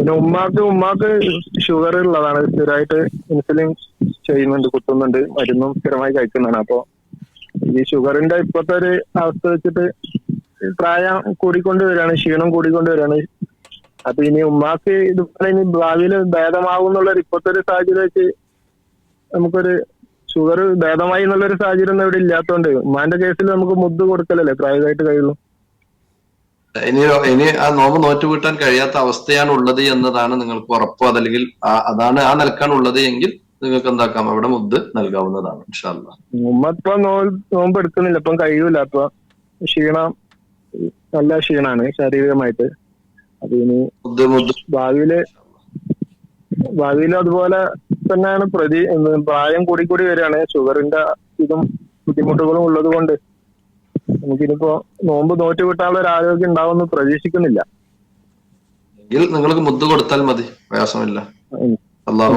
പിന്നെ ഉമ്മാക്ക് ഉമ്മാക്ക് ഷുഗർ ഉള്ളതാണ്. സ്ഥിരമായിട്ട് ഇൻസുലിൻ ചെയ്യുന്നുണ്ട് കുത്തുന്നുണ്ട് മരുന്നും സ്ഥിരമായി കഴിക്കുന്നതാണ്. അപ്പൊ ഈ ഷുഗറിന്റെ ഇപ്പോഴത്തെ ഒരു അവസ്ഥ വെച്ചിട്ട് പ്രായം കൂടിക്കൊണ്ട് വരികയാണ് ക്ഷീണം കൂടിക്കൊണ്ട് വരികയാണ്. അപ്പൊ ഇനി ഉമ്മാക്ക് ഇതുപോലെ ഇനി ഭാവിയിൽ ഭേദമാകും എന്നുള്ള ഇപ്പോഴത്തെ ഒരു സാഹചര്യം വെച്ച് നമുക്കൊരു ഷുഗർ ഭേദമായി എന്നുള്ളൊരു സാഹചര്യം ഒന്നും ഇവിടെ ഇല്ലാത്തതുകൊണ്ട് ഉമ്മാന്റെ കേസിൽ നമുക്ക് മുദ്ദ് കൊടുക്കലല്ലേ? പ്രായമായിട്ട് കഴിയുള്ളൂ. ഇനി ഇനി ആ നോമ്പ് നോറ്റ് വീട്ടാൻ കഴിയാത്ത അവസ്ഥയാണ് ഉള്ളത് എന്നതാണ് നിങ്ങൾക്ക് ഉറപ്പ്. അതല്ലെങ്കിൽ അതാണ് ആ നിലക്കാണ് ഉള്ളത് എങ്കിൽ നിങ്ങൾക്ക് എന്താക്കാം? അവിടെ മുദ്ദ് നൽകാവുന്നതാണ് ഇൻഷാല്ലാ ഉമ്മ ഇപ്പൊ നോ നോമ്പ് എടുക്കുന്നില്ല. ഇപ്പം കഴിയൂല. അപ്പൊ ക്ഷീണം നല്ല ക്ഷീണാണ് ശാരീരികമായിട്ട്. അത് ഇനി ഭാവിയിൽ ഭാവിയിലും അതുപോലെ തന്നെയാണ് പ്രതി പ്രായം കൂടി കൂടി വരികയാണ്. ഷുഗറിന്റെ ഇതും ബുദ്ധിമുട്ടുകളും ഉള്ളത് കൊണ്ട് നമുക്കിനിപ്പോ നോമ്പ് നോറ്റ് കിട്ടാനുള്ള ഒരു ആരോഗ്യം ഉണ്ടാവുമെന്ന് പ്രതീക്ഷിക്കുന്നില്ല. നിങ്ങൾക്ക് മുദ്ദ് കൊടുത്താൽ മതി പ്രയാസമില്ല. അള്ളാഹു